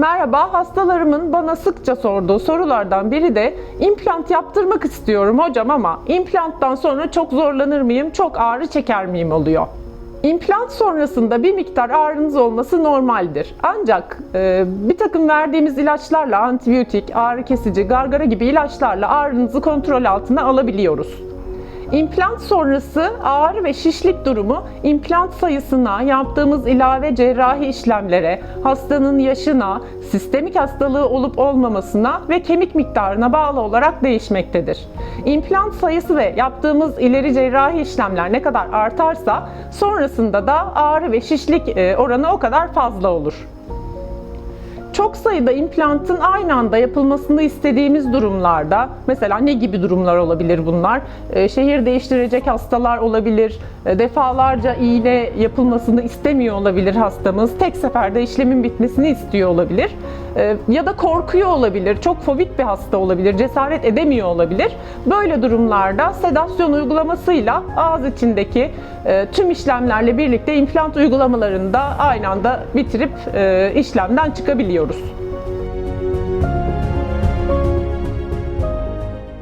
Merhaba, hastalarımın bana sıkça sorduğu sorulardan biri de implant yaptırmak istiyorum hocam ama implanttan sonra çok zorlanır mıyım, çok ağrı çeker miyim oluyor. İmplant sonrasında bir miktar ağrınız olması normaldir. Ancak e, bir takım verdiğimiz ilaçlarla antibiyotik, ağrı kesici, gargara gibi ilaçlarla ağrınızı kontrol altına alabiliyoruz. İmplant sonrası ağrı ve şişlik durumu implant sayısına, yaptığımız ilave cerrahi işlemlere, hastanın yaşına, sistemik hastalığı olup olmamasına ve kemik miktarına bağlı olarak değişmektedir. İmplant sayısı ve yaptığımız ileri cerrahi işlemler ne kadar artarsa sonrasında da ağrı ve şişlik e, oranı o kadar fazla olur. Çok sayıda implantın aynı anda yapılmasını istediğimiz durumlarda, mesela ne gibi durumlar olabilir bunlar? Ee, şehir değiştirecek hastalar olabilir, e, defalarca iğne yapılmasını istemiyor olabilir hastamız, tek seferde işlemin bitmesini istiyor olabilir. Ee, ya da korkuyor olabilir, çok fobik bir hasta olabilir, cesaret edemiyor olabilir. Böyle durumlarda sedasyon uygulamasıyla ağız içindeki e, tüm işlemlerle birlikte implant uygulamalarını da aynı anda bitirip e, işlemden çıkabiliyoruz.